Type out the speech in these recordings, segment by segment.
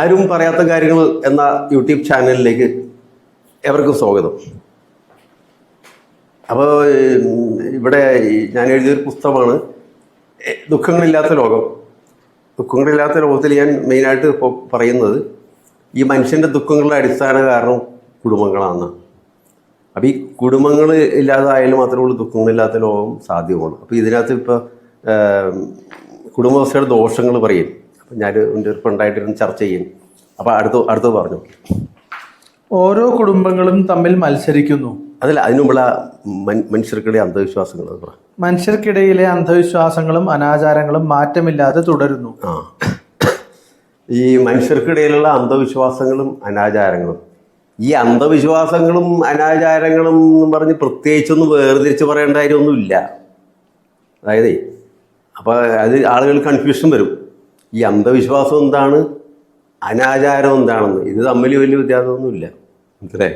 ആരും പറയാത്ത കാര്യങ്ങൾ എന്ന യൂട്യൂബ് ചാനലിലേക്ക് എവർക്കും സ്വാഗതം. അപ്പോൾ ഇവിടെ ഞാൻ എഴുതിയൊരു പുസ്തകമാണ് ദുഃഖങ്ങളില്ലാത്ത ലോകം. ദുഃഖങ്ങളില്ലാത്ത ലോകത്തിൽ ഞാൻ മെയിനായിട്ട് ഇപ്പോൾ പറയുന്നത് ഈ മനുഷ്യന്റെ ദുഃഖങ്ങളുടെ അടിസ്ഥാന കാരണം കുടുംബങ്ങളാണ്. അപ്പോൾ ഈ കുടുംബങ്ങൾ ഇല്ലാതായാലും മാത്രമേ ഉള്ളൂ ദുഃഖങ്ങളില്ലാത്ത ലോകം സാധ്യമുള്ളൂ അപ്പോൾ ഇതിനകത്ത് ഇപ്പോൾ കുടുംബവസ്ഥയുടെ ദോഷങ്ങൾ പറയും. ഞാൻ എന്റെ ഒരു ഫ്രണ്ടായിട്ടിരുന്ന് ചർച്ച ചെയ്യും. അപ്പോൾ അടുത്ത് അടുത്ത് പറഞ്ഞു. ഓരോ കുടുംബങ്ങളും തമ്മിൽ മത്സരിക്കുന്നു. അതല്ല അതിനുമുള്ള മനുഷ്യർക്കിടെ അന്ധവിശ്വാസങ്ങൾ മനുഷ്യർക്കിടയിലെ അന്ധവിശ്വാസങ്ങളും അനാചാരങ്ങളും മാറ്റമില്ലാതെ തുടരുന്നു. ആ. ഈ മനുഷ്യർക്കിടയിലുള്ള അന്ധവിശ്വാസങ്ങളും അനാചാരങ്ങളും. ഈ അന്ധവിശ്വാസങ്ങളും അനാചാരങ്ങളും എന്ന് പറഞ്ഞ് പ്രത്യേകിച്ചൊന്നും വേർതിരിച്ച് പറയേണ്ട കാര്യമൊന്നുമില്ല. അതായത് അപ്പോൾ അത് ആളുകൾ കൺഫ്യൂഷൻ വരും. ഈ അന്ധവിശ്വാസം എന്താണ്? അനാചാരം എന്താണെന്ന്. ഇത് തമ്മിൽ വലിയ വ്യത്യാസമൊന്നുമില്ല. മനസ്സിലായി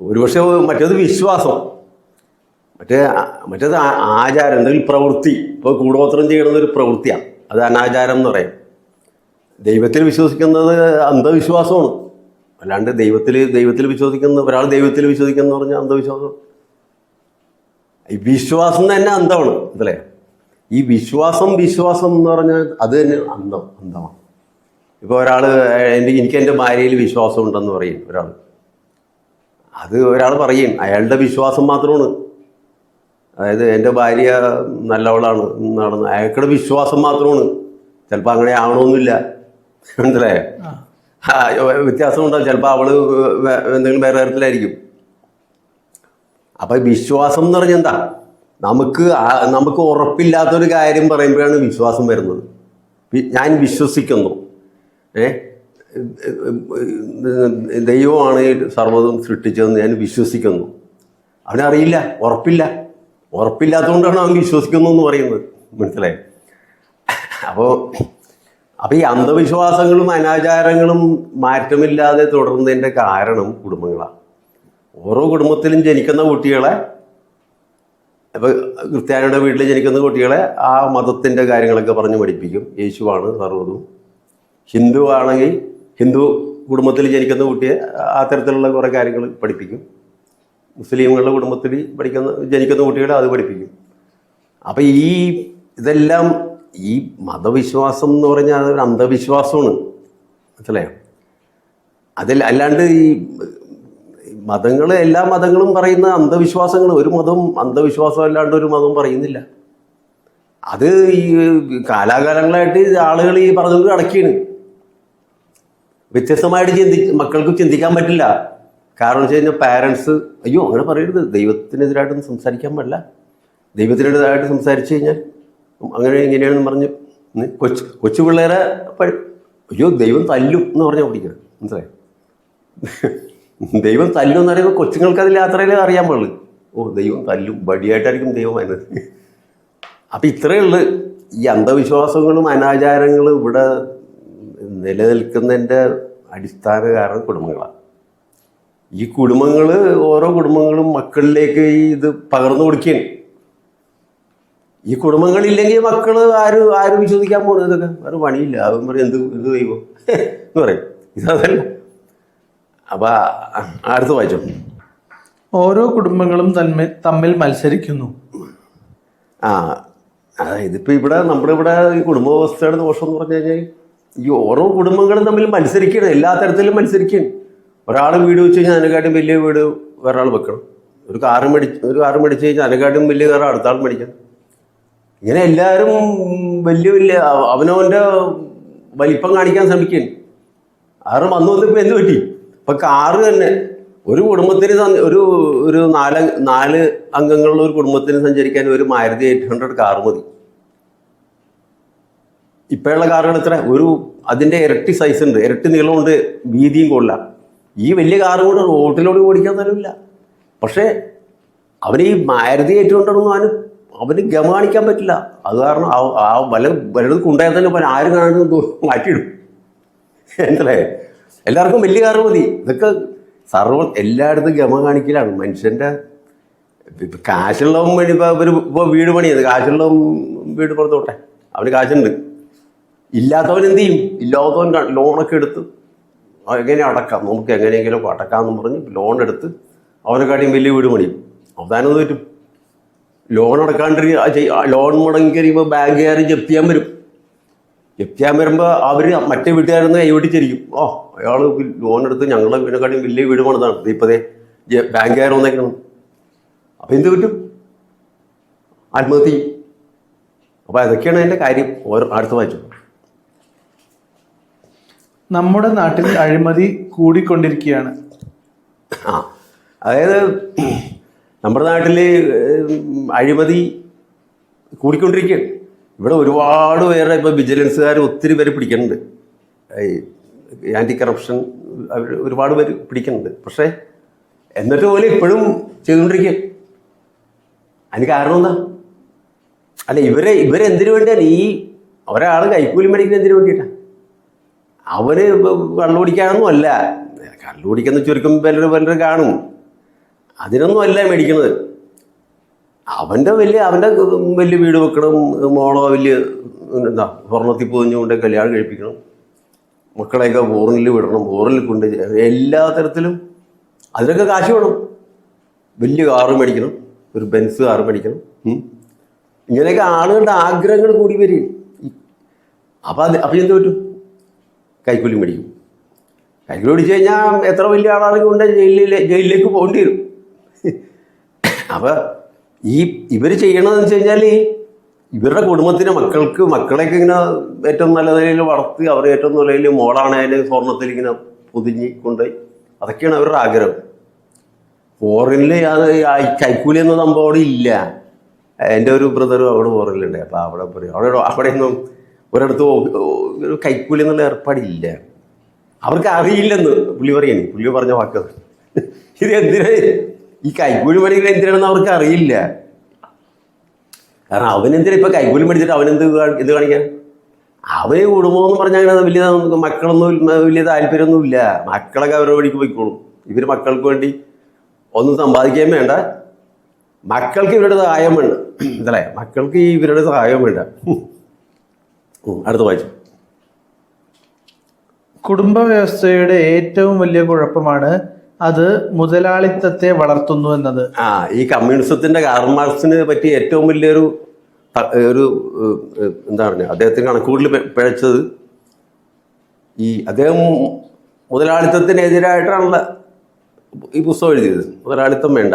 ഒരുപക്ഷെ മറ്റേത് വിശ്വാസം. മറ്റേ മറ്റേത് ആചാരം എന്തെങ്കിലും പ്രവൃത്തി. ഇപ്പോൾ കൂടോത്രം ചെയ്യണതൊരു പ്രവൃത്തിയാണ്. അത് അനാചാരം എന്ന് പറയും. ദൈവത്തിൽ വിശ്വസിക്കുന്നത് അന്ധവിശ്വാസമാണ്. അല്ലാണ്ട് ദൈവത്തിൽ ദൈവത്തിൽ വിശ്വസിക്കുന്ന ഒരാൾ ദൈവത്തിൽ വിശ്വസിക്കുന്ന പറഞ്ഞാൽ അന്ധവിശ്വാസം. വിശ്വാസം തന്നെ അന്ധമാണ്. അല്ലേ? ഈ വിശ്വാസം വിശ്വാസം എന്ന് പറഞ്ഞാൽ അത് തന്നെ അന്തം അന്തമാണ്. ഇപ്പോൾ ഒരാൾ എന്റെ എനിക്ക് എന്റെ ഭാര്യയിൽ വിശ്വാസം ഉണ്ടെന്ന് പറയും ഒരാൾ അത് ഒരാൾ പറയും അയാളുടെ വിശ്വാസം മാത്രമാണ്. അതായത് എന്റെ ഭാര്യ നല്ലവളാണ് നടന്ന് അയാൾക്കുടെ വിശ്വാസം മാത്രമാണ്. ചിലപ്പോൾ അങ്ങനെ ആവണമെന്നില്ല മനസ്സിലായോ? വ്യത്യാസം ഉണ്ടാവും. ചിലപ്പോൾ അവൾ എന്തെങ്കിലും വേറെ തരത്തിലായിരിക്കും. അപ്പം വിശ്വാസം എന്ന് പറഞ്ഞാൽ എന്താ? നമുക്ക് നമുക്ക് ഉറപ്പില്ലാത്തൊരു കാര്യം പറയുമ്പോഴാണ് വിശ്വാസം വരുന്നത്. ഞാൻ വിശ്വസിക്കുന്നു. ഏ? ദൈവമാണ് സർവതും സൃഷ്ടിച്ചതെന്ന് ഞാൻ വിശ്വസിക്കുന്നു. അവനറിയില്ല ഉറപ്പില്ല. ഉറപ്പില്ലാത്തതുകൊണ്ടാണ് അവൻ വിശ്വസിക്കുന്നു എന്ന് പറയുന്നത്. മനസ്സിലായി? അപ്പോൾ അപ്പോൾ ഈ അന്ധവിശ്വാസങ്ങളും അനാചാരങ്ങളും മാറ്റമില്ലാതെ തുടരുന്നതിന്റെ കാരണം കുടുംബങ്ങളാണ്. ഓരോ കുടുംബത്തിലും ജനിക്കുന്ന കുട്ടികളെ ഇപ്പോൾ ക്രിസ്ത്യാനിയുടെ വീട്ടിൽ ജനിക്കുന്ന കുട്ടികളെ ആ മതത്തിന്റെ കാര്യങ്ങളൊക്കെ പറഞ്ഞ് പഠിപ്പിക്കും. യേശുവാണ് സർവതും. ഹിന്ദു ആണെങ്കിൽ ഹിന്ദു കുടുംബത്തിൽ ജനിക്കുന്ന കുട്ടിയെ ആ തരത്തിലുള്ള കുറേ കാര്യങ്ങൾ പഠിപ്പിക്കും. മുസ്ലിങ്ങളുടെ കുടുംബത്തിൽ പഠിക്കുന്ന ജനിക്കുന്ന കുട്ടികളെ അത് പഠിപ്പിക്കും. അപ്പം ഈ ഇതെല്ലാം ഈ മതവിശ്വാസം എന്ന് പറഞ്ഞാൽ അതൊരു അന്ധവിശ്വാസമാണ്. മനസ്സിലായോ? അതിൽ അല്ലാണ്ട് ഈ മതങ്ങൾ എല്ലാ മതങ്ങളും പറയുന്ന അന്ധവിശ്വാസങ്ങൾ ഒരു മതവും അന്ധവിശ്വാസം അല്ലാണ്ട് ഒരു മതവും പറയുന്നില്ല. അത് ഈ കാലാകാലങ്ങളായിട്ട് ആളുകൾ ഈ പറഞ്ഞു നടക്കുകയാണ് വ്യത്യസ്തമായിട്ട് ചിന്തി മക്കൾക്ക് ചിന്തിക്കാൻ പറ്റില്ല. കാരണം വെച്ച് കഴിഞ്ഞാൽ പാരൻസ് അയ്യോ അങ്ങനെ പറയരുത്. ദൈവത്തിനെതിരായിട്ടൊന്നും സംസാരിക്കാൻ പാടില്ല. ദൈവത്തിനെതിരായിട്ട് സംസാരിച്ചു കഴിഞ്ഞാൽ അങ്ങനെ എങ്ങനെയാണെന്ന് പറഞ്ഞ് കൊച്ചു കൊച്ചു പിള്ളേരെ അയ്യോ ദൈവം തല്ലും എന്ന് പറഞ്ഞാൽ പഠിക്കണം മനസ്സിലായോ? ദൈവം തല്ലും എന്ന് പറയുമ്പോൾ കൊച്ചുങ്ങൾക്ക് അതിൽ യാത്രയിൽ അറിയാൻ പാടുള്ളൂ. ഓ ദൈവം തല്ലും വടിയായിട്ടായിരിക്കും ദൈവം അതിനത് അപ്പം ഇത്രയേ ഉള്ളു. ഈ അന്ധവിശ്വാസങ്ങളും അനാചാരങ്ങളും ഇവിടെ നിലനിൽക്കുന്നതിന്റെ അടിസ്ഥാന കാരണം കുടുംബങ്ങളാണ്. ഈ കുടുംബങ്ങൾ ഓരോ കുടുംബങ്ങളും മക്കളിലേക്ക് ഈ ഇത് പകർന്നു കൊടുക്കുകയാണ്. ഈ കുടുംബങ്ങളില്ലെങ്കിൽ മക്കൾ ആരും ആരും വിശ്വസിക്കാൻ പോണു ഇതൊക്കെ. വേറെ പണിയില്ല. അതും പറയും എന്ത് എന്ത് ദൈവം? എന്ന് പറയും. ഇതല്ല അപ്പം അടുത്ത് വായിച്ചോ. ഓരോ കുടുംബങ്ങളും തമ്മിൽ തമ്മിൽ മത്സരിക്കുന്നു. ആ ഇപ്പം ഇവിടെ നമ്മുടെ ഇവിടെ ഈ കുടുംബ വ്യവസ്ഥയുടെ ദോഷം എന്ന് പറഞ്ഞു കഴിഞ്ഞാൽ ഈ ഓരോ കുടുംബങ്ങളും തമ്മിൽ മത്സരിക്കണം എല്ലാ തരത്തിലും മത്സരിക്കണം ഒരാൾ വീട് വെച്ച് കഴിഞ്ഞാൽ അതിനെക്കാട്ടും വലിയ വീട് വേറൊരാൾ വെക്കണം. ഒരു കാറ് മേടിച്ച് ഒരു കാറ് മേടിച്ച് കഴിഞ്ഞാൽ അതിനെക്കാട്ടും വലിയ കാറ് അടുത്ത ആൾ മേടിക്കണം. ഇങ്ങനെ എല്ലാവരും വലിയ വലിയ അവ- അവനവന്റെ വലിപ്പം കാണിക്കാൻ ശ്രമിക്കുകയാണ്. ആറ് വന്നു വന്നപ്പോൾ എന്ത് പറ്റി? ഇപ്പം കാറ് തന്നെ. ഒരു കുടുംബത്തിന് ഒരു ഒരു നാല് നാല് അംഗങ്ങളുള്ള ഒരു കുടുംബത്തിന് സഞ്ചരിക്കാൻ ഒരു മാരുതി എയ്റ്റ് ഹൺഡ്രഡ് കാർ മതി. ഇപ്പോഴുള്ള കാറുകൾ എത്ര? ഒരു അതിന്റെ ഇരട്ടി സൈസ് ഉണ്ട്. ഇരട്ടി നീളമുണ്ട് വീതിയും കൊള്ള. ഈ വലിയ കാറ് കൂടെ റോട്ടിലൂടെ ഓടിക്കാൻ തരമില്ല പക്ഷേ അവന് ഈ മാരുതി എയ്റ്റ് ഹൺഡ്രഡ് ഒന്നും അവന് അവന് ഗമാണിക്കാൻ പറ്റില്ല. അത് കാരണം ആ- വല വലത് കൊണ്ടുപോയാൽ തന്നെ അവൻ ആര് കാണുന്നു മാറ്റിയിടും. എന്തല്ലേ എല്ലാവർക്കും വലിയ കാറ് മതി. ഇതൊക്കെ സർവ എല്ലായിടത്തും ഗമ കാണിക്കലാണ്. മനുഷ്യന്റെ ഇപ്പം കാശുള്ളവൻ വേണ്ടി ഇപ്പോൾ ഒരു ഇപ്പോൾ വീട് പണിയത് കാശുള്ളവൻ വീട് പുറത്തോട്ടെ. അവന് കാശുണ്ട്. ഇല്ലാത്തവൻ എന്ത് ചെയ്യും? ഇല്ലാത്തവൻ ലോണൊക്കെ എടുത്ത് എങ്ങനെ അടക്കാം? നമുക്ക് എങ്ങനെയെങ്കിലും അടക്കാമെന്ന് പറഞ്ഞ് ലോൺ എടുത്ത് അവനെക്കാട്ടിയും വലിയ വീട് പണിയും. അവസാനം പറ്റും? ലോൺ അടക്കാണ്ട് ലോൺ മുടങ്ങി കഴിയുമ്പോൾ ബാങ്കുകാർ ജപ്തി ചെയ്യാൻ വരും. ചെയ്യാൻ വരുമ്പോൾ അവർ മറ്റേ വീട്ടുകാരെന്ന് കൈവെട്ടിച്ചിരിക്കും ഓ അയാൾ ലോൺ എടുത്ത് ഞങ്ങളെ ഇതിനെക്കാട്ടിയും വലിയ വീട് പണിതാണ്. ഇപ്പോഴേ ബാങ്കുകാർ വന്നേക്കണം. അപ്പം എന്ത് പറ്റും? ആത്മഹത്യ അപ്പോൾ അതൊക്കെയാണ് എന്റെ കാര്യം. ഓരോ അടുത്ത് വായിച്ചു. നമ്മുടെ നാട്ടിൽ അഴിമതി കൂടിക്കൊണ്ടിരിക്കുകയാണ്. ആ അതായത് നമ്മുടെ നാട്ടിൽ അഴിമതി കൂടിക്കൊണ്ടിരിക്കുകയാണ്. ഇവിടെ ഒരുപാട് പേരെ ഇപ്പോൾ വിജിലൻസുകാർ ഒത്തിരി പേര് പിടിക്കുന്നുണ്ട്. ഈ ആന്റി കറപ്ഷൻ അവർ ഒരുപാട് പേര് പിടിക്കുന്നുണ്ട്. പക്ഷേ എന്നിട്ട് പോലെ ഇപ്പോഴും ചെയ്തുകൊണ്ടിരിക്കുക അതിന് കാരണം എന്താ? അല്ല ഇവരെ ഇവരെന്തിനു വേണ്ടിയാണ് ഈ ഒരാൾ കൈക്കൂലി മേടിക്കുന്നത് എന്തിനു വേണ്ടിയിട്ടാണ് അവന് കള്ളു പിടിക്കാനൊന്നും അല്ല. കള്ളു പിടിക്കുന്ന ചുരുക്കം പലരും പലരും കാണും. അതിനൊന്നും അല്ല മേടിക്കുന്നത്. അവന്റെ വലിയ അവന്റെ വലിയ വീട് വെക്കണം മോളോ വലിയ എന്താ സ്വർണത്തിൽ പൊതിഞ്ഞുകൊണ്ട് കല്യാണം കഴിപ്പിക്കണം. മക്കളെയൊക്കെ ഫോറിനിൽ വിടണം ബോറിൽ കൊണ്ട് എല്ലാ തരത്തിലും അതിനൊക്കെ കാശ് വേണം. വലിയ കാറ് മേടിക്കണം ഒരു ബെൻസ് കാറ് മേടിക്കണം ഇങ്ങനെയൊക്കെ ആളുകളുടെ ആഗ്രഹങ്ങൾ കൂടി വരും അപ്പം അത് അപ്പം എന്ത് പറ്റും? കൈക്കൂലി മേടിക്കും. കൈക്കൂലി മേടിച്ചു കഴിഞ്ഞാൽ എത്ര വലിയ ആളാണെങ്കിൽ കൊണ്ട് ജയിലിലെ ജയിലിലേക്ക് പോകേണ്ടി വരും. അപ്പം ഈ ഇവർ ചെയ്യണതെന്ന് വെച്ച് കഴിഞ്ഞാൽ ഇവരുടെ കുടുംബത്തിന് മക്കൾക്ക് മക്കളെയൊക്കെ ഇങ്ങനെ ഏറ്റവും നല്ല നിലയിൽ വളർത്തി അവർ ഏറ്റവും നല്ല നിലയിൽ മോളാണേലും സ്വർണത്തിൽ ഇങ്ങനെ പൊതിഞ്ഞ് കൊണ്ടുപോയി. അതൊക്കെയാണ് അവരുടെ ആഗ്രഹം. ഫോറിനിൽ കൈക്കൂലി എന്ന സംഭവം അവിടെ ഇല്ല. എന്റെ ഒരു ബ്രദറും അവിടെ ഫോറിനിലുണ്ട്. അപ്പോൾ അവിടെ പറയും അവിടെ അവിടെയൊന്നും ഒരിടത്ത് ഒരു കൈക്കൂലി എന്നുള്ള ഏർപ്പാടില്ല. അവർക്ക് അറിയില്ലെന്ന് പുള്ളി പറയുന്നു പുള്ളി പറഞ്ഞ വാക്ക്. ഇത് എന്തിനാ ഈ കൈക്കൂലി മേടിക്കുന്നത് എന്തിനാണെന്ന് അവർക്ക് അറിയില്ല. കാരണം അവനെന്തിനാ ഇപ്പം കൈക്കൂലി മേടിച്ചിട്ട് അവനെന്ത് ഇത് കാണിക്കാൻ? അവന് കുടുംബമെന്ന് പറഞ്ഞാൽ അങ്ങനെ വലിയ മക്കളൊന്നും വലിയ താല്പര്യമൊന്നും ഇല്ല. മക്കളൊക്കെ അവരുടെ വഴിക്ക് പോയിക്കോളും. ഇവർ മക്കൾക്ക് വേണ്ടി ഒന്നും സമ്പാദിക്കുകയും വേണ്ട. മക്കൾക്ക് ഇവരുടെ സഹായം വേണ്ട. അതല്ലേ മക്കൾക്ക് ഇവരുടെ സഹായം വേണ്ട. അടുത്ത വായിച്ചു. കുടുംബ വ്യവസ്ഥയുടെ ഏറ്റവും വലിയ കുഴപ്പമാണ് അത് മുതലാളിത്തത്തെ വളർത്തുന്നു എന്നത്. ആ ഈ കമ്മ്യൂണിസത്തിന്റെ കാർമാർസിനെ പറ്റി ഏറ്റവും വലിയൊരു ഒരു എന്താ പറഞ്ഞ അദ്ദേഹത്തിന് കണക്കുകൂടൽ പിഴച്ചത് ഈ അദ്ദേഹം മുതലാളിത്തത്തിനെതിരായിട്ടാണല്ലോ ഈ പുസ്തകം എഴുതിയത്. മുതലാളിത്തം വേണ്ട.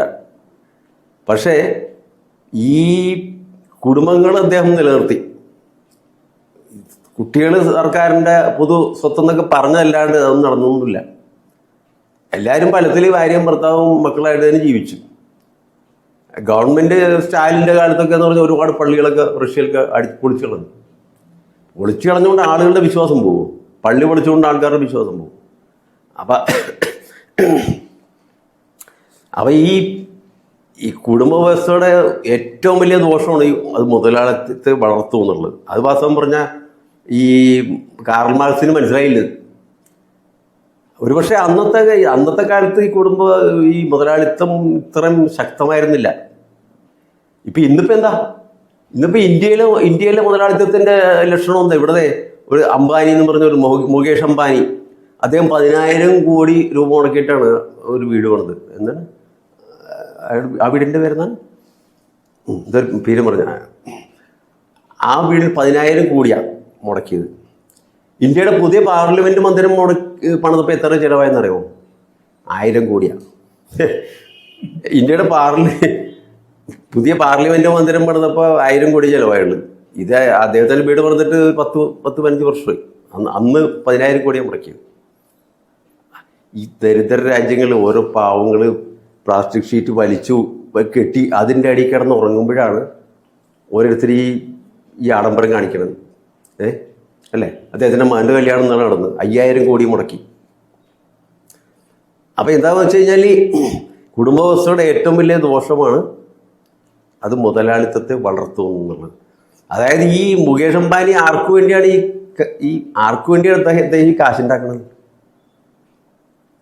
പക്ഷേ ഈ കുടുംബങ്ങൾ അദ്ദേഹം നിലനിർത്തി. കുട്ടികൾ സർക്കാരിന്റെ പൊതു സ്വത്തെന്നൊക്കെ പറഞ്ഞതല്ലാണ്ട് അതൊന്നും നടന്നൊന്നുമില്ല. എല്ലാവരും പലത്തിൽ ഭാര്യയും ഭർത്താവും മക്കളായിട്ട് തന്നെ ജീവിച്ചു. ഗവൺമെന്റ് സ്റ്റാലിന്റെ കാലത്തൊക്കെ എന്ന് പറഞ്ഞാൽ ഒരുപാട് പള്ളികളൊക്കെ റഷ്യയിലൊക്കെ അടി പൊളിച്ചു കളഞ്ഞു പൊളിച്ചു കളഞ്ഞുകൊണ്ട് ആളുകളുടെ വിശ്വാസം പോകും. പള്ളി പൊളിച്ചുകൊണ്ട് ആൾക്കാരുടെ വിശ്വാസം പോകും. അപ്പം അപ്പം ഈ ഈ കുടുംബ വ്യവസ്ഥയുടെ ഏറ്റവും വലിയ ദോഷമാണ് ഈ അത് മുതലാളിത്തത്തെ വളർത്തുമെന്നുള്ളത് അത് വാസ്തവം പറഞ്ഞാൽ ഈ കാർൽ മാർക്സിന് മനസ്സിലായില്ല? ഒരുപക്ഷെ അന്നത്തെ അന്നത്തെ കാലത്ത് ഈ കുടുംബ ഈ മുതലാളിത്തം ഇത്രയും ശക്തമായിരുന്നില്ല. ഇപ്പൊ ഇന്നിപ്പോ എന്താ? ഇന്നിപ്പോ ഇന്ത്യയിലെ ഇന്ത്യയിലെ മുതലാളിത്തത്തിന്റെ ലക്ഷണം എന്താ? ഇവിടെ ഒരു അംബാനി എന്ന് പറഞ്ഞ ഒരു മുകേഷ് അംബാനി അദ്ദേഹം പതിനായിരം കോടി രൂപ മുടക്കിയിട്ടാണ് ഒരു വീട് പണിത്. എന്താണ്? ആ വീടിന്റെ പേരെന്താണ് ഇതൊരു പേര് പറഞ്ഞ ആ വീടിൽ പതിനായിരം കോടിയാണ് മുടക്കിയത്. ഇന്ത്യയുടെ പുതിയ പാർലമെന്റ് മന്ദിരം മുടക്കി പണിതപ്പോൾ എത്ര ചിലവായെന്നറിയോ? ആയിരം കോടിയാണ് ഇന്ത്യയുടെ പാർലി പുതിയ പാർലമെന്റ് മന്ദിരം പണിതപ്പോൾ ആയിരം കോടി ചിലവായുള്ളൂ. ഇത് അദ്ദേഹത്തിന്റെ വീട് പറഞ്ഞിട്ട് പത്ത് പത്ത് പതിനഞ്ച് വർഷമായി. അന്ന് അന്ന് പതിനായിരം കോടിയാണ് മുടക്കിയത്. ഈ ദരിദ്ര രാജ്യങ്ങളിൽ ഓരോ പാവങ്ങൾ പ്ലാസ്റ്റിക് ഷീറ്റ് വലിച്ചു കെട്ടി അതിന്റെ അടിയിൽ കിടന്ന് ഉറങ്ങുമ്പോഴാണ് ഓരോരുത്തർ ഈ ഈ ആഡംബരം കാണിക്കുന്നത് ഏ? അല്ലേ? അദ്ദേഹത്തിന്റെ മകന്റെ കല്യാണം എന്നാണ് നടന്നത്. അയ്യായിരം കോടി മുടക്കി. അപ്പോൾ എന്താണെന്ന് വെച്ച് കഴിഞ്ഞാൽ ഈ കുടുംബ വ്യവസ്ഥയുടെ ഏറ്റവും വലിയ ദോഷമാണ് അത് മുതലാളിത്തത്തെ വളർത്തുന്നു എന്നുള്ളത്. അതായത് ഈ മുകേഷ് അംബാനി ആർക്കു വേണ്ടിയാണ് ഈ ഈ ആർക്കു വേണ്ടിയാണ് അദ്ദേഹം ഈ കാശുണ്ടാക്കുന്നത്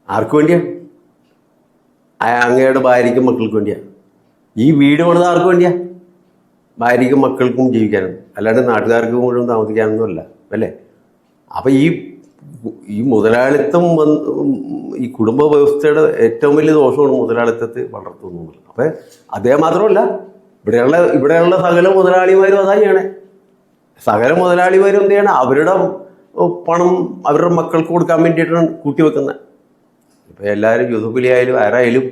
ആർക്കു വേണ്ടിയാണ് അങ്ങയുടെ ഭാര്യയ്ക്കും മക്കൾക്കും വേണ്ടിയാണ് ഈ വീട് പണിത് ആർക്കു വേണ്ടിയാണ് ഭാര്യയ്ക്കും മക്കൾക്കും ജീവിക്കാനും. അല്ലാണ്ട് നാട്ടുകാർക്ക് മുഴുവൻ താമസിക്കാനൊന്നും അല്ല? അല്ലേ അപ്പം ഈ ഈ മുതലാളിത്തം വന്ന് ഈ കുടുംബ വ്യവസ്ഥയുടെ ഏറ്റവും വലിയ ദോഷമാണ് മുതലാളിത്തത്തെ വളർത്തുന്നത്. അപ്പം അദ്ദേഹം മാത്രമല്ല ഇവിടെയുള്ള ഇവിടെയുള്ള സകല മുതലാളിമാരും അതാ ചെയ്യണേ സകല മുതലാളിമാരും എന്ത് ചെയ്യണം? അവരുടെ പണം അവരുടെ മക്കൾക്ക് കൊടുക്കാൻ വേണ്ടിയിട്ടാണ് കൂട്ടി വെക്കുന്നത്. ഇപ്പം എല്ലാവരും യൂസഫലി ആയാലും ആരായാലും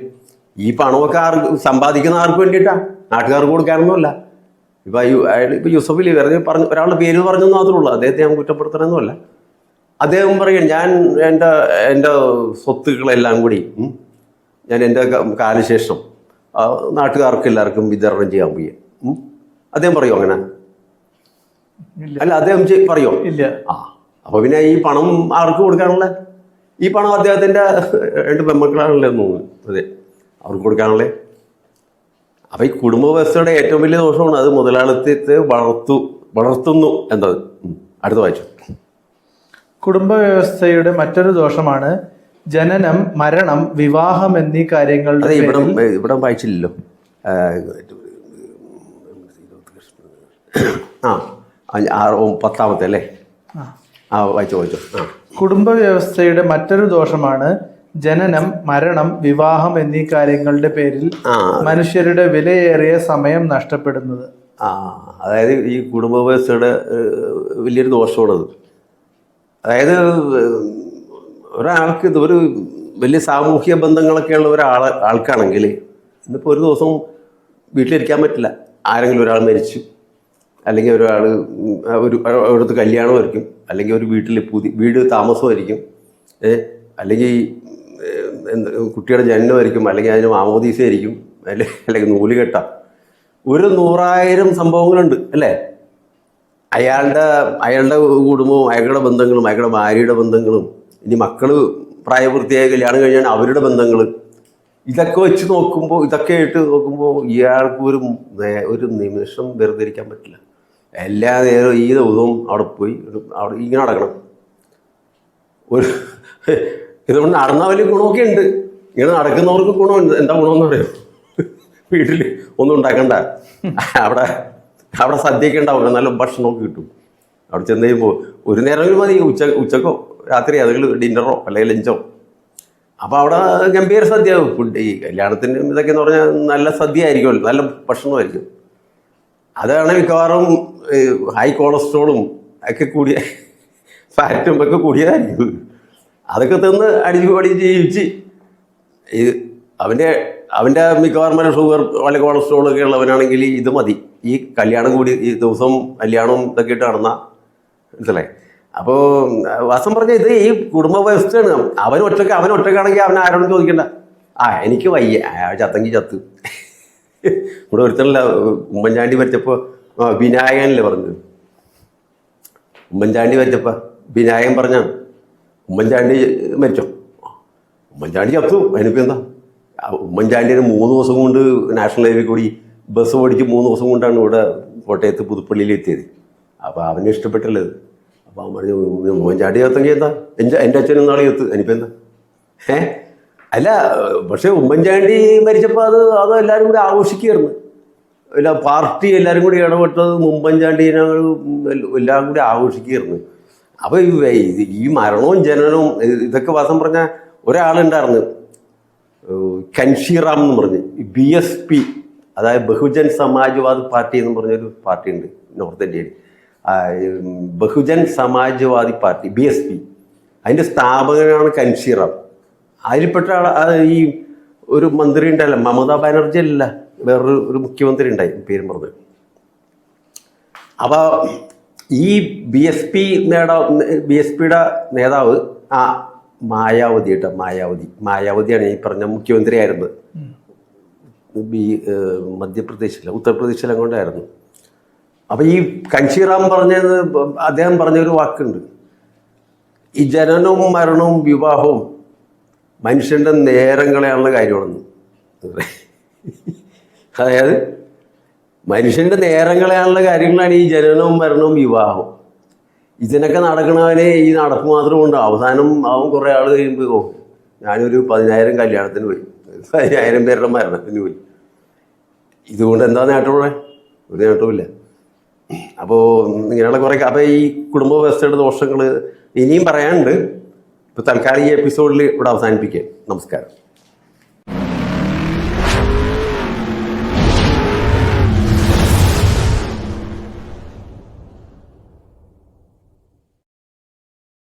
ഈ പണമൊക്കെ ആർക്ക് സമ്പാദിക്കുന്ന ആർക്ക് വേണ്ടിയിട്ടാണ് നാട്ടുകാർക്ക് കൊടുക്കാനൊന്നുമല്ല. ഇപ്പം അയാൾ ഇപ്പം യൂസഫലി വെറുതെ പറഞ്ഞു ഒരാളുടെ പേര് പറഞ്ഞു മാത്രമേ ഉള്ളൂ. അദ്ദേഹത്തെ ഞാൻ കുറ്റപ്പെടുത്തണമെന്നല്ല. അദ്ദേഹം പറയും ഞാൻ എന്റെ എന്റെ സ്വത്തുക്കളെല്ലാം കൂടി ഞാൻ എന്റെ കാലശേഷം നാട്ടുകാർക്ക് എല്ലാവർക്കും വിതരണം ചെയ്യാൻ പോയി. അദ്ദേഹം പറയും അങ്ങനെ? അല്ല അദ്ദേഹം പറയോ? ഇല്ല. ആ അപ്പൊ പിന്നെ ഈ പണം ആർക്ക് കൊടുക്കാനുള്ള? ഈ പണം അദ്ദേഹത്തിന്റെ രണ്ട് പെമ്മക്കളാണല്ലേ എന്ന് തോന്നുന്നു. അതെ അവർക്ക് കൊടുക്കാനുള്ളേ? അപ്പൊ ഈ കുടുംബ വ്യവസ്ഥയുടെ ഏറ്റവും വലിയ ദോഷമാണ് അത് മുതലാളിത്തത്തെ വളർത്തു വളർത്തുന്നു എന്നത്. അടുത്ത വായിച്ചു. കുടുംബ വ്യവസ്ഥയുടെ മറ്റൊരു ദോഷമാണ് ജനനം മരണം വിവാഹം എന്നീ കാര്യങ്ങൾ ഇവിടെ ഇവിടെ വായിച്ചില്ലല്ലോ. ആ, പത്താമത്തെ അല്ലേ. ആ. വായിച്ചോ വായിച്ചോ. കുടുംബ വ്യവസ്ഥയുടെ മറ്റൊരു ദോഷമാണ് ജനനം മരണം വിവാഹം എന്നീ കാര്യങ്ങളുടെ പേരിൽ മനുഷ്യരുടെ വിലയേറിയ സമയം നഷ്ടപ്പെടുന്നത്. ആ അതായത് ഈ കുടുംബ വ്യവസ്ഥയുടെ വലിയൊരു ദോഷമാണത്. അതായത് ഒരാൾക്ക് ഇത് ഒരു വലിയ സാമൂഹ്യ ബന്ധങ്ങളൊക്കെ ഉള്ള ഒരാൾ ആൾക്കാണെങ്കിൽ ഇന്നിപ്പോൾ ഒരു ദിവസം വീട്ടിലിരിക്കാൻ പറ്റില്ല. ആരെങ്കിലും ഒരാൾ മരിച്ചു. അല്ലെങ്കിൽ ഒരാൾ ഒരു അവിടുത്തെ കല്യാണമായിരിക്കും അല്ലെങ്കിൽ ഒരു വീട്ടിൽ പുതിയ വീട് താമസമായിരിക്കും. അല്ലെങ്കിൽ കുട്ടിയുടെ ജനനമായിരിക്കും അല്ലെങ്കിൽ അതിന് ആമോദീസയായിരിക്കും അല്ലെങ്കിൽ അല്ലെങ്കിൽ നൂലുകെട്ട. ഒരു നൂറായിരം സംഭവങ്ങളുണ്ട് അല്ലേ? അയാളുടെ അയാളുടെ കുടുംബവും അയാളുടെ ബന്ധങ്ങളും അയാളുടെ ഭാര്യയുടെ ബന്ധങ്ങളും ഇനി മക്കൾ പ്രായപൂർത്തിയായ കല്യാണം കഴിഞ്ഞാൽ അവരുടെ ബന്ധങ്ങൾ ഇതൊക്കെ വെച്ച് നോക്കുമ്പോൾ ഇതൊക്കെ ആയിട്ട് നോക്കുമ്പോൾ ഇയാൾക്ക് ഒരു ഒരു നിമിഷം വെറുതെ ഇരിക്കാൻ പറ്റില്ല. എല്ലാ നേരവും ഈ ദിവസവും അവിടെ പോയി അവിടെ ഇങ്ങനെ നടക്കണം. ഒരു ഇതുകൊണ്ട് നടന്ന വലിയ ഗുണമൊക്കെ ഉണ്ട്. ഇങ്ങനെ നടക്കുന്നവർക്ക് ഗുണമുണ്ട് എന്താ ഗുണമെന്ന് പറയും വീട്ടിൽ ഒന്നും ഉണ്ടാക്കണ്ട. അവിടെ അവിടെ സദ്യയൊക്കെ ഉണ്ടാവും. നല്ല ഭക്ഷണമൊക്കെ കിട്ടും. അവിടെ ചെന്ന് കഴിയുമ്പോൾ ഒരു നേരമെങ്കിലും മതി. ഉച്ച ഉച്ചക്കോ രാത്രി അതെങ്കിലും ഡിന്നറോ അല്ലെങ്കിൽ ലഞ്ചോ. അപ്പോൾ അവിടെ ഗംഭീര സദ്യ. ഫുഡ് ഈ കല്യാണത്തിന്റെ ഇതൊക്കെ എന്ന് പറഞ്ഞാൽ നല്ല സദ്യ ആയിരിക്കുമല്ലോ നല്ല ഭക്ഷണമായിരിക്കും. അതാണ് മിക്കവാറും ഹൈ കൊളസ്ട്രോളും ഒക്കെ കൂടിയ ഫാറ്റും ഒക്കെ കൂടിയതായിരിക്കും. അതൊക്കെ തിന്ന് അടിച്ചു പടി ജീവിച്ച്. ഈ അവന്റെ അവന്റെ മിക്കവാറും ഷുഗർ വല്ല കൊളസ്ട്രോൾ ഒക്കെ ഉള്ളവനാണെങ്കിൽ ഇത് മതി. ഈ കല്യാണം കൂടി ഈ ദിവസം കല്യാണവും ഇതൊക്കെ ഇട്ട് നടന്ന മനസ്സിലായി. അപ്പോൾ വാസം പറഞ്ഞ ഇത് ഈ കുടുംബ വ്യവസ്ഥയാണ്. അവൻ ഒറ്റയ്ക്ക് അവൻ ഒറ്റക്കാണെങ്കിൽ അവൻ ആരോടും ചോദിക്കണ്ട. ആ എനിക്ക് വയ്യ. ചത്തെങ്കിൽ ചത്ത്. ഇവിടെ ഒരുത്തനല്ല ഉമ്മൻചാണ്ടി വരച്ചപ്പോൾ വിനായകനല്ലേ പറഞ്ഞത്? ഉമ്മൻചാണ്ടി വരച്ചപ്പോൾ വിനായകൻ പറഞ്ഞ ഉമ്മൻചാണ്ടി മരിച്ചോ? ഉമ്മൻചാണ്ടി ചത്തു. അതിനിപ്പോൾ എന്താ? ഉമ്മൻചാണ്ടിന് മൂന്ന് ദിവസം കൊണ്ട് നാഷണൽ ഹൈവേ കൂടി ബസ് ഓടിച്ച് മൂന്ന് ദിവസം കൊണ്ടാണ് ഇവിടെ കോട്ടയത്ത് പുതുപ്പള്ളിയിൽ എത്തിയത്. അപ്പോൾ അവന് ഇഷ്ടപ്പെട്ടല്ലത് അപ്പോൾ അവൻ പറഞ്ഞു ഉമ്മൻചാണ്ടി ചത്തെങ്കിൽ എന്താ എന്റെ എന്റെ അച്ഛനും നാളെ ചത്ത്. അതിനിപ്പോൾ എന്താ? ഏ? അല്ല പക്ഷേ ഉമ്മൻചാണ്ടി മരിച്ചപ്പോൾ അത് അത് എല്ലാവരും കൂടി ആഘോഷിക്കുകയായിരുന്നു. അല്ല പാർട്ടി എല്ലാവരും കൂടി ഇടപെട്ടത് ഉമ്മൻചാണ്ടിനെ എല്ലാം കൂടി ആഘോഷിക്കുകയായിരുന്നു. അപ്പോൾ ഈ മരണവും ജനനവും ഇത് ഇതൊക്കെ വാസം പറഞ്ഞ ഒരാളുണ്ടായിരുന്നു. കൻഷിറാം എന്ന് പറഞ്ഞ്. ബി എസ് പി അതായത് ബഹുജൻ സമാജ്വാദ് പാർട്ടി എന്ന് പറഞ്ഞൊരു പാർട്ടി ഉണ്ട് നോർത്ത് ഇന്ത്യയിൽ. Bahujan Samajwadi party B S P. അതിന്റെ സ്ഥാപകനാണ് കൻഷിറാം അതിൽപ്പെട്ട ആൾ ഈ ഒരു മന്ത്രി ഉണ്ടല്ല മമതാ ബാനർജി അല്ല വേറൊരു ഒരു മുഖ്യമന്ത്രി ഉണ്ടായി പേര് പറഞ്ഞത് അപ്പോൾ ഈ ബി എസ് പി നേതാവ് ബി എസ് പിയുടെ നേതാവ് ആ മായാവതി കേട്ടോ മായാവതി. മായാവതിയാണ് ഈ പറഞ്ഞ മുഖ്യമന്ത്രി ആയിരുന്നത് ബി മധ്യപ്രദേശിലെ മധ്യപ്രദേശിൽ ഉത്തർപ്രദേശിൽ അങ്ങോട്ടായിരുന്നു അപ്പം ഈ കൻഷിറാം പറഞ്ഞത് അദ്ദേഹം പറഞ്ഞൊരു വാക്കുണ്ട്. ഈ ജനനവും മരണവും വിവാഹവും മനുഷ്യന്റെ നേരം കാര്യമാണെന്ന്. അതായത് മനുഷ്യന്റെ നേരം കളയാനുള്ള കാര്യങ്ങളാണ് ഈ ജനനവും മരണവും വിവാഹവും. ഇതിനൊക്കെ നടക്കണവനെ ഈ നടപ്പ് മാത്രം ഉണ്ട് അവസാനം ആവും കുറേ ആൾ കഴിയുമ്പോൾ ഓ ഞാനൊരു പതിനായിരം കല്യാണത്തിന് പോയി. പതിനായിരം പേരുടെ മരണത്തിന് പോയി. ഇതുകൊണ്ട് എന്താ നേട്ടമുള്ളത് ഒരു നേട്ടവുമില്ല. അപ്പോൾ ഇങ്ങനെയുള്ള കുറേ അപ്പോൾ ഈ കുടുംബ വ്യവസ്ഥയുടെ ദോഷങ്ങൾ ഇനിയും പറയാനുണ്ട്. ഇപ്പോൾ തൽക്കാലം ഈ എപ്പിസോഡിൽ ഇവിടെ അവസാനിപ്പിക്കാം. നമസ്കാരം.